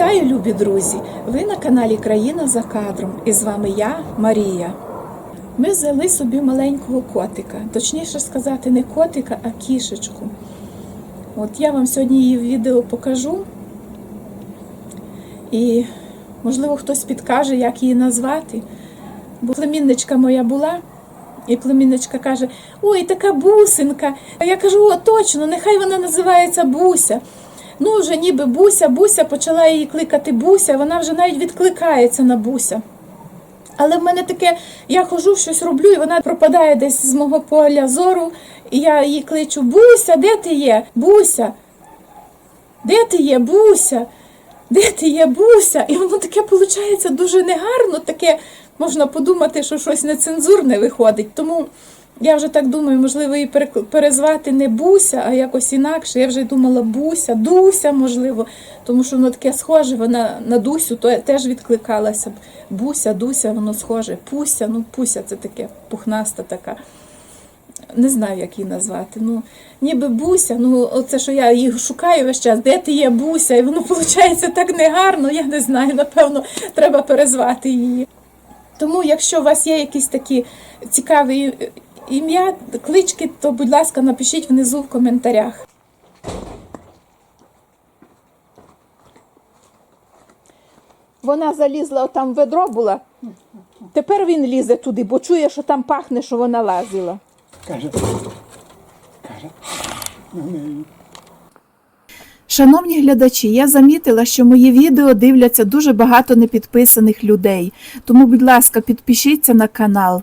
Вітаю, любі друзі! Ви на каналі Країна за кадром. І з вами я, Марія. Ми взяли собі маленького котика, точніше сказати, не котика, а кішечку. От я вам сьогодні її в відео покажу. І, можливо, хтось підкаже, як її назвати. Бо племінничка моя була, і племінничка каже: Ой, така бусинка. А я кажу, о, точно, нехай вона називається Буся. Ну, вже ніби Буся, Буся, почала її кликати Буся, вона вже навіть відкликається на Буся. Але в мене таке, я хожу, щось роблю, і вона пропадає десь з мого поля зору, і я її кличу: Буся, де ти є? Буся? Де ти є, Буся? Де ти є, Буся? І воно таке виходить дуже негарно, таке можна подумати, що щось нецензурне виходить. Тому я вже так думаю, можливо, її перезвати не Буся, а якось інакше. Я вже думала Буся, Дуся, можливо, тому що воно таке схоже, вона на Дусю то теж відкликалася б. Буся, Дуся, воно схоже. Пуся, ну Пуся це таке пухнаста така. Не знаю, як її назвати. Ну, ніби Буся, ну оце, що я її шукаю весь час, де ти є Буся, і воно виходить так негарно, я не знаю, напевно, треба перезвати її. Тому, якщо у вас є якісь такі цікаві ім'я, клички, то, будь ласка, напишіть внизу в коментарях. Вона залізла там в ведро була. Тепер він лізе туди, бо чує, що там пахне, що вона лазила. Каже, каже. Шановні глядачі, я замітила, що мої відео дивляться дуже багато непідписаних людей. Тому, будь ласка, підпишіться на канал.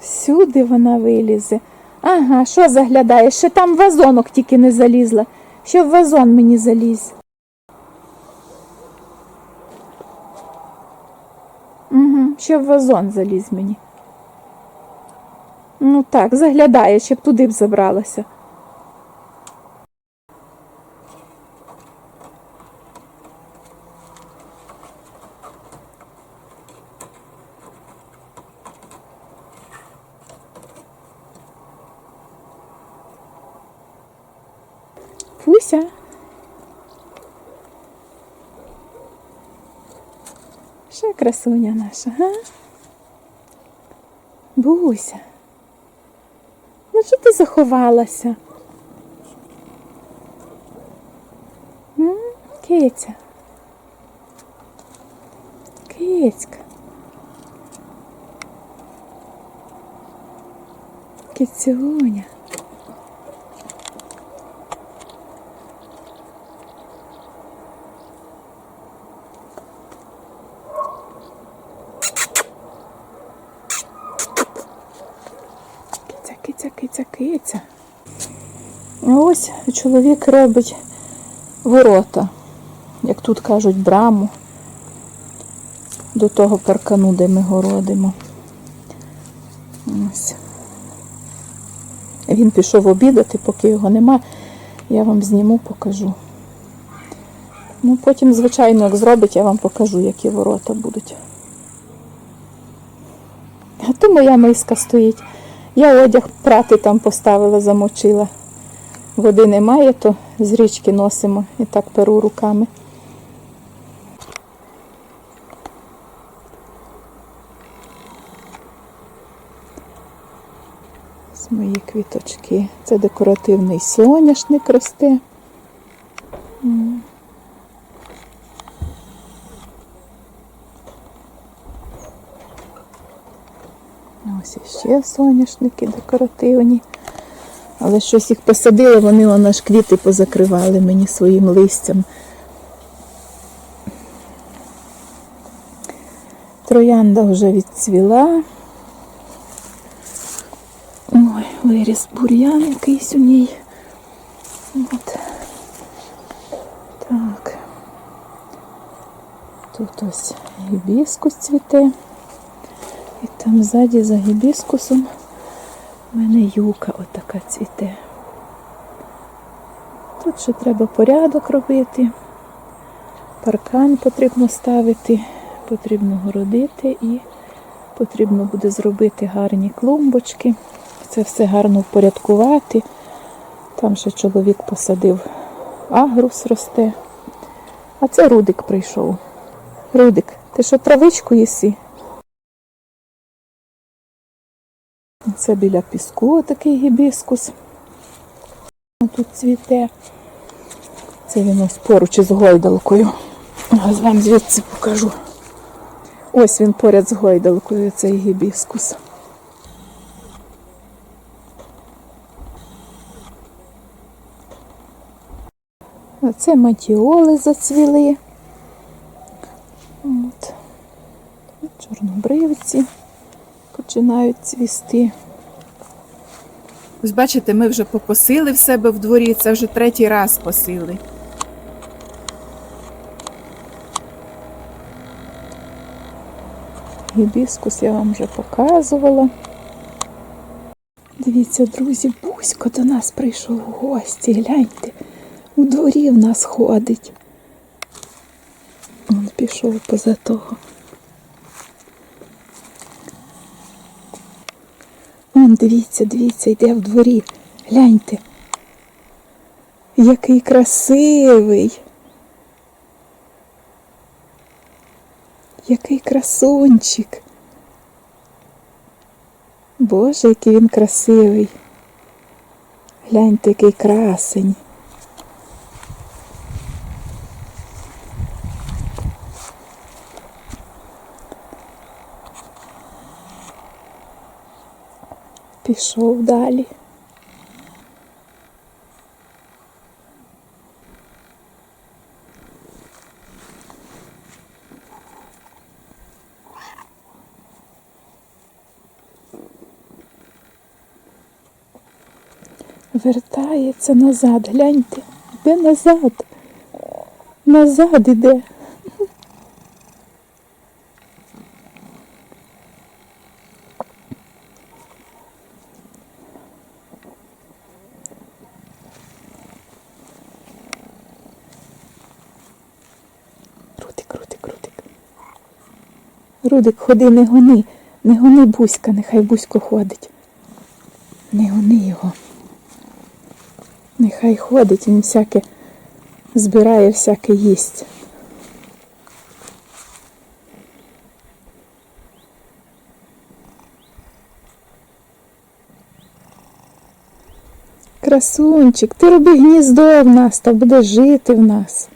Всюди вона вилізе. Ага, що заглядаєш? Ще там вазонок тільки не залізла. Що в вазон мені заліз. Угу, ще в вазон заліз мені. Ну так, заглядає, ще б туди б забралася. Пуся. Що красуня наша, га? Буся. Ну що ти заховалася? М? Киця. Кицька. Кицюня. Киця, киця, киця, киця. А ось чоловік робить ворота, як тут кажуть, браму до того паркану, де ми городимо. Ось. Він пішов обідати, поки його нема, я вам зніму, покажу. Ну, потім, звичайно, як зробить, я вам покажу, які ворота будуть. А то моя миска стоїть. Я одяг прати там поставила, замочила. Води немає, то з річки носимо і так перу руками. Ось мої квіточки. Це декоративний соняшник росте. Ось іще соняшники декоративні. Але щось їх посадили, вони воно ж квіти позакривали мені своїм листям. Троянда вже відцвіла. Ой, виріс бур'ян якийсь у ній. От. Так. Тут ось гібіскус цвіте. І там ззаді за гібіскусом у мене юка отака цвіте. Тут ще треба порядок робити. паркан потрібно ставити, потрібно городити і потрібно буде зробити гарні клумбочки. Це все гарно впорядкувати. Там ще чоловік посадив агрус росте. А це Рудик прийшов. Рудик, ти що травичку їси? Це біля піску такий гібіскус. Тут цвіте. Це він ось поруч із гойдалкою. Ось вам звідси покажу. Ось він поряд з гойдалкою, цей гібіскус. Оце матіоли зацвіли. От. Чорнобривці починають цвісти. Ось бачите, ми вже покосили в себе в дворі, це вже третій раз посили. Гібіскус я вам вже показувала. Дивіться, друзі, Бусько до нас прийшов у гості. Гляньте, у дворі в нас ходить. Он пішов поза того. Он, дивіться, дивіться, йде в дворі. Гляньте. Який красивий. Який красунчик. Боже, який він красивий. Гляньте, який красень. Пішов далі. Вертається назад, гляньте, іде назад. Назад іде. Рудик, Рудик, Рудик. Рудик, ходи, не гони, не гони Буська, нехай Бусько ходить. Не гони його. Нехай ходить, він всяке збирає, всяке їсть. Красунчик, ти роби гніздо в нас та будеш жити в нас.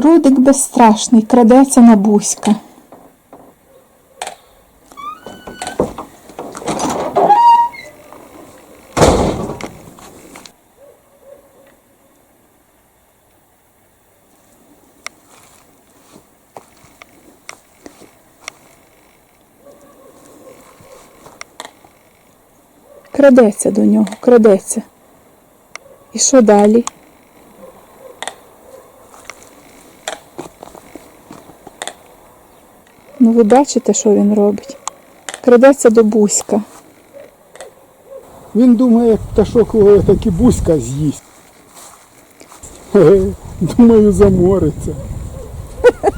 Рудик безстрашний, крадеться на Буська. Крадеться до нього, крадеться. І що далі? Ну, ви бачите, що він робить? Крадеться до Буська. Він думає, як пташок так і бузька з'їсть. Думаю, замориться.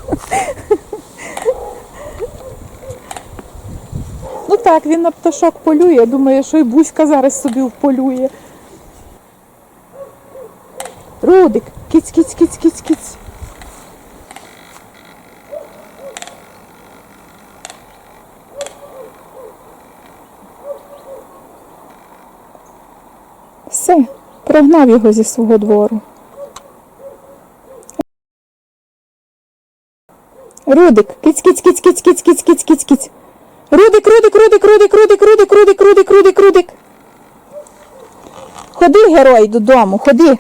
Ну так, він на пташок полює. Думає, що і Буська зараз собі вполює. Рудик, кіць, Все, прогнав його зі свого двору. Рудик, кіць, кіць, кіць, кіць, кіць, кіць, кіць, кіць, кіць. Рудик, Рудик, Рудик, Рудик, Рудик, Рудик, Рудик, Рудик, Рудик, Рудик. Ходи, герой, додому, ходи.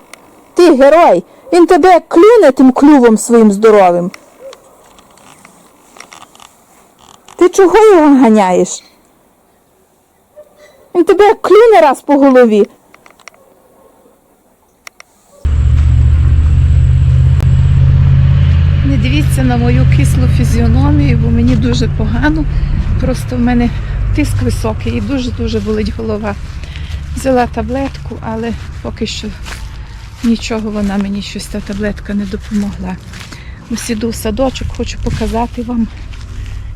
Ти герой. Він тебе клюне тим клювом своїм здоровим. Ти чого його ганяєш? Він тебе клюне раз по голові. Дивіться на мою кислу фізіономію, бо мені дуже погано. Просто в мене тиск високий і дуже-дуже болить голова. Взяла таблетку, але поки що нічого вона мені щось та таблетка не допомогла. Ось іду в садочок, хочу показати вам,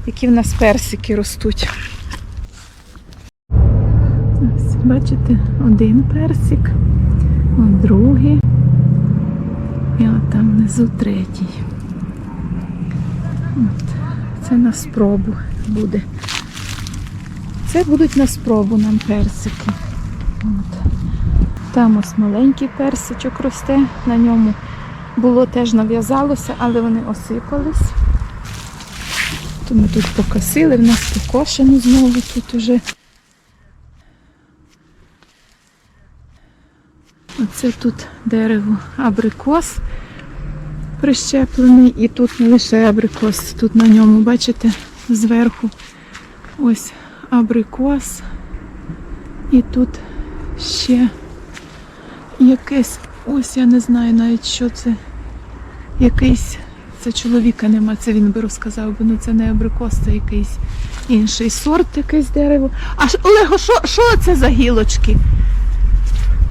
які в нас персики ростуть. Ось, бачите, один персик, другий. І от там внизу третій. Це на спробу буде. Це будуть на спробу нам персики. От. Там ось маленький персичок росте, на ньому було теж нав'язалося, але вони осипались. То ми тут покосили, в нас покошено знову тут уже. Оце тут дерево абрикос прищеплений, і тут не лише абрикос, тут на ньому, бачите, зверху ось абрикос. І тут ще якесь, ось я не знаю навіть, що це. Якийсь, це чоловіка нема, це він би розказав, бо ну це не абрикос, це якийсь інший сорт, якесь дерево. А Олего, що, що це за гілочки?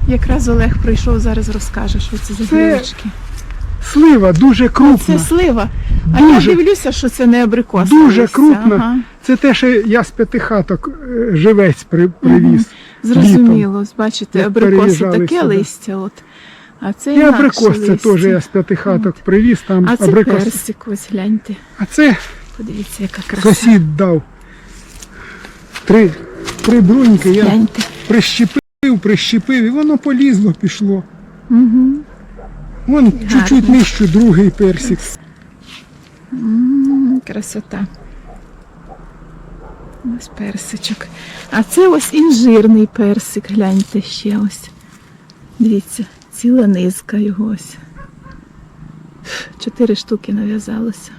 Якраз Олег прийшов, зараз розкаже, що це за Це гілочки. Слива дуже крупна. Це слива. А Дуже. я дивлюся, що це не абрикос. Дуже крупна. Ага. Це те, що я з п'яти хаток е, живець при, привіз. Зрозуміло, бачите, Як абрикоси переїжджали таке сюди. листя. От. А це І інакше абрикос це листя. теж я з п'яти хаток привіз, там А це абрикос. персик, ось гляньте. А це Подивіться, яка краса. сусід дав. Три, три бруньки я Гляньте. прищепив, прищепив, і воно полізло, пішло. Угу. Вон чуть-чуть нижче другий персик. Красота. Ось персичок. А це ось інжирний персик, гляньте ще ось. Дивіться, ціла низка його ось. Чотири штуки нав'язалося.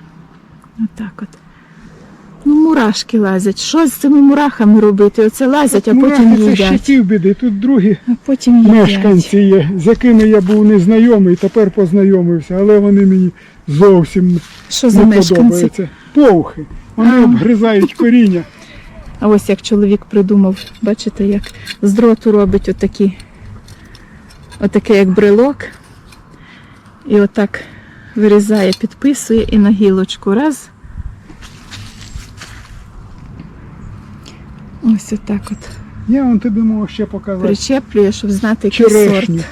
Отак от. Ну, мурашки лазять. Що з цими мурахами робити? Оце лазять, а потім Мурахи це їдять. щитів біди. Тут другі А потім їдять. мешканці є, з якими я був незнайомий, тепер познайомився, але вони мені зовсім Що за не мешканці? подобаються. Повхи. Вони обгризають коріння. А ось як чоловік придумав, бачите, як з дроту робить отакі, отаке як брелок. І отак вирізає, підписує і на гілочку раз. Ось отак от Я вам тобі можу ще показати. причеплює, щоб знати, який Черешню. сорт.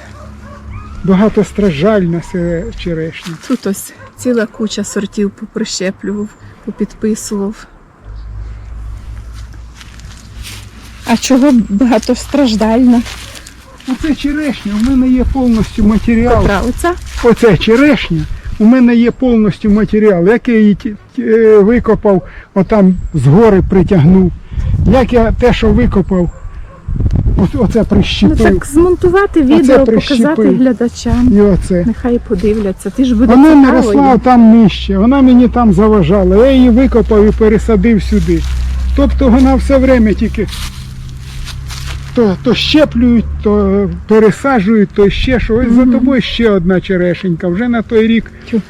Багатостражальна черешня. Тут ось ціла куча сортів поприщеплював, попідписував. А чого багатостраждальна? Оце черешня, у мене є повністю матеріал. Котра оця? Оце черешня, у мене є повністю матеріал. Як я її викопав, отам з гори притягнув. Як я те, що викопав, оце оце Ну так змонтувати відео, показати глядачам. І оце. Нехай подивляться. Ти ж буде Вона не росла там нижче, вона мені там заважала. Я її викопав і пересадив сюди. Тобто вона все время тільки то, то щеплюють, то пересаджують, то ще що. Ось за тобою ще одна черешенька. Вже на той рік. Ти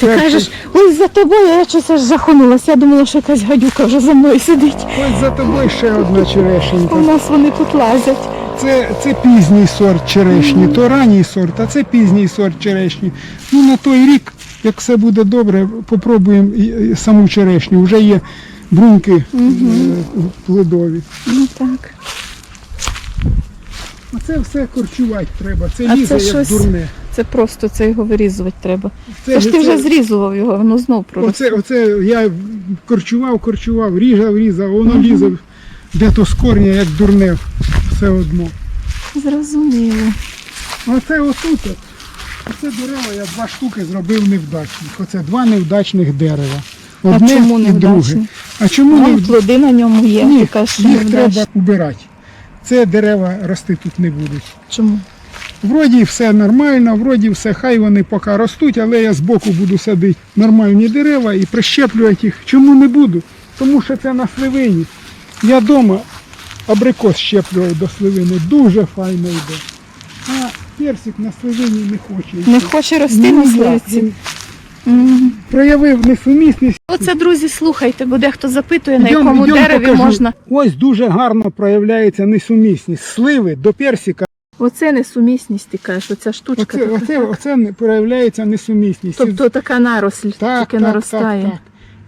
перший- кажеш, ось за тобою я щось аж захонулася. Я думала, що якась гадюка вже за мною сидить. Ось за тобою ще одна черешенька. У нас вони тут лазять. Це, це пізній сорт черешні, то ранній сорт, а це пізній сорт черешні. Ну на той рік, як все буде добре, попробуємо саму черешню. Вже є бруньки е, плодові. Ну так. А це все корчувати треба. Це А лізе це як щось- дурне. Це просто це його вирізувати треба. Це, Це ж ти вже зрізував його, воно знов оце, оце я корчував, корчував, ріжав, різав, воно лізе де то з корня, як дурне все одно. Зрозуміло. Оце отут. от. Оце дерева я два штуки зробив невдачних. Оце два невдачних дерева. Одне а чому і не друге. А чому не Вон вдачні? плоди на ньому є. Ні, їх не треба убирати. Це дерева рости тут не будуть. Чому? Вроді все нормально, вроді все, хай вони поки ростуть, але я збоку буду садити нормальні дерева і прищеплювати їх. Чому не буду? Тому що це на сливині. Я вдома абрикос щеплював до сливини, дуже файно йде. А персик на сливині не хоче. Не хоче рости Ні, на сливці. Проявив несумісність. Оце, друзі, слухайте, бо дехто запитує, на Йдем- якому йдем дереві покажу. можна. Ось дуже гарно проявляється несумісність сливи до персика. Оце несумісність, ти кажеш, оця штучка. Оце, така. оце, оце не проявляється несумісність. Тобто така наросль так, тільки наростає. Так, так.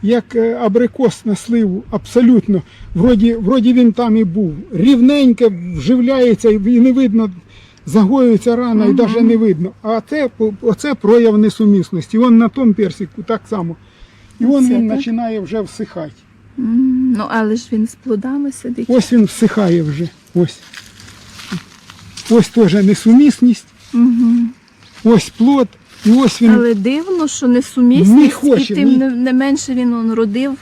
Як е, абрикос на сливу, абсолютно. Вроді, вроді він там і був. Рівненьке вживляється і не видно, загоюється рана і навіть не видно. А це, оце прояв несумісності. Вон на тому персику так само. І вон він так? починає вже всихати. Ну, але ж він з плодами сидить. Ось він всихає вже. Ось. Ось теж несумісність, Угу. ось плод, і ось він. Але дивно, що несумісність, Не хоче, і тим ні. не, менше він он родив.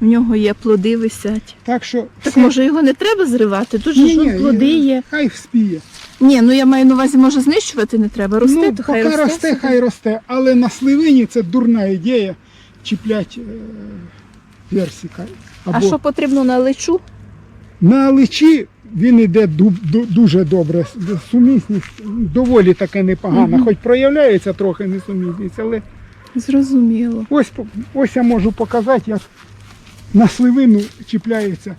В нього є плоди висять. Так що Так все- може його не треба зривати? Тут же плоди є. Хай вспіє. Ні, ну я маю на увазі, може знищувати не треба. Рости, ну, то хай поки росте. росте, собі. хай росте. Але на сливині це дурна ідея чіплять е, персика. А що потрібно на личу? На личі він ду- дуже добре. Сумісність доволі таке непогана. Мгм. Хоч проявляється трохи несумісність, але Зрозуміло. ось, ось я можу показати, як на сливину чіпляється.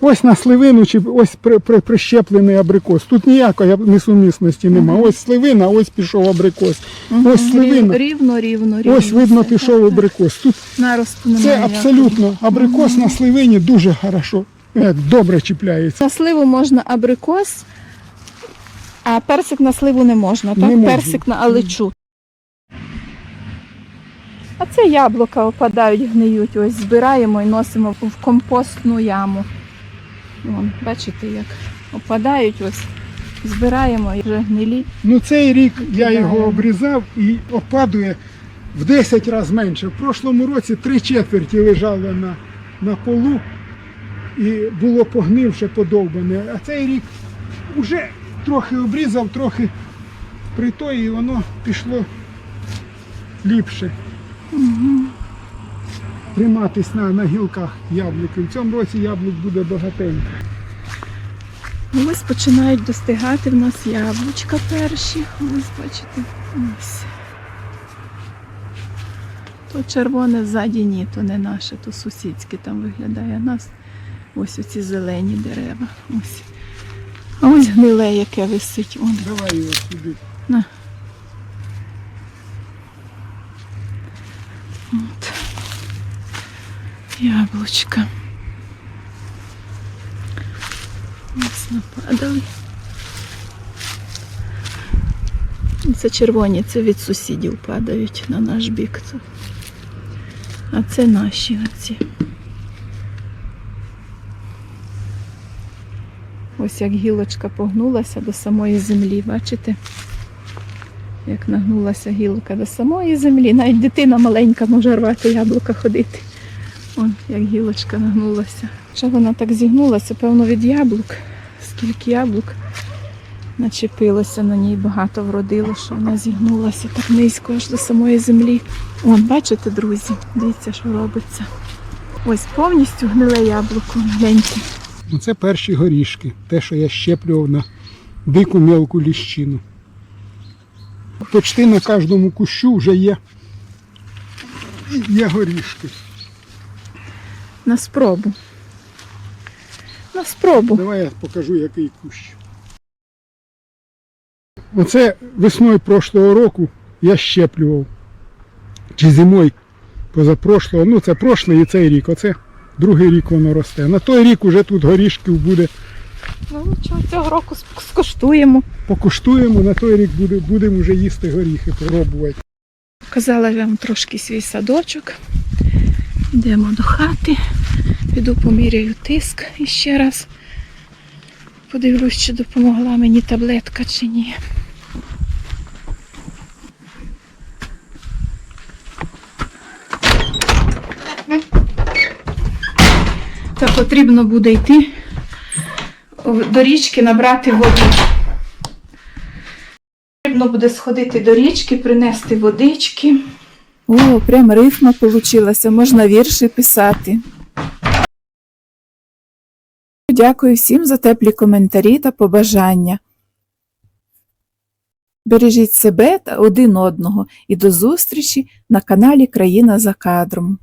Ось на сливину чіп- ось при, при, прищеплений абрикос. Тут ніякої несумісності нема. Ось сливина, ось пішов абрикос. Ось сливина. Рівно, рівно, рівно. Ось видно все. пішов абрикос. Тут це абсолютно абрикос на сливині дуже хорошо, е, добре чіпляється. На сливу можна абрикос, а персик на сливу не можна, так? Не можна. Персик на аличу. А це яблука опадають, гниють. Ось збираємо і носимо в компостну яму. Вон, бачите, як опадають, ось збираємо і вже гнилі. Ну цей рік я його обрізав і опадує в 10 разів менше. В прошлому році три четверті лежало на, на полу і було погнивше, подовбане. А цей рік вже трохи обрізав, трохи притой, і воно пішло ліпше. Триматись на, на гілках яблуки. В цьому році яблук буде багатенько. Ось починають достигати в нас яблучка перші. Ось бачите. Ось. То червоне ззаді ні, то не наше, то сусідське там виглядає. А нас ось оці зелені дерева. Ось. А ось гниле, яке висить. Давай його сюди. На. От. Яблучка. Ось нападали. Це червоні, це від сусідів падають на наш бік. А це наші оці. Ось як гілочка погнулася до самої землі, бачите? Як нагнулася гілка до самої землі. Навіть дитина маленька може рвати яблука ходити. Вон, як гілочка нагнулася. Що вона так зігнулася, певно, від яблук. Скільки яблук начепилося на ній, багато вродило, що вона зігнулася так низько аж до самої землі. Вон, бачите, друзі, дивіться, що робиться. Ось повністю гниле яблуко, гляньте. Це перші горішки, те, що я щеплював на дику мелку ліщину. Почти на кожному кущу вже є, є горішки. На спробу. На спробу. Давай я покажу, який кущ. Оце весною прошлого року я щеплював. Чи зимою позапрошлого. Ну, це прошлий і цей рік. Оце другий рік воно росте. На той рік уже тут горішків буде. Ну нічого, цього року ск- скуштуємо. Покуштуємо, на той рік буде, будемо вже їсти горіхи, пробувати. Показала вам трошки свій садочок. Йдемо до хати. Піду поміряю тиск іще раз. Подивлюсь, чи допомогла мені таблетка чи ні. Та потрібно буде йти до річки набрати води. Потрібно буде сходити до річки, принести водички. О, прям рифма получилася, можна вірші писати. Дякую всім за теплі коментарі та побажання. Бережіть себе та один одного і до зустрічі на каналі Країна за кадром.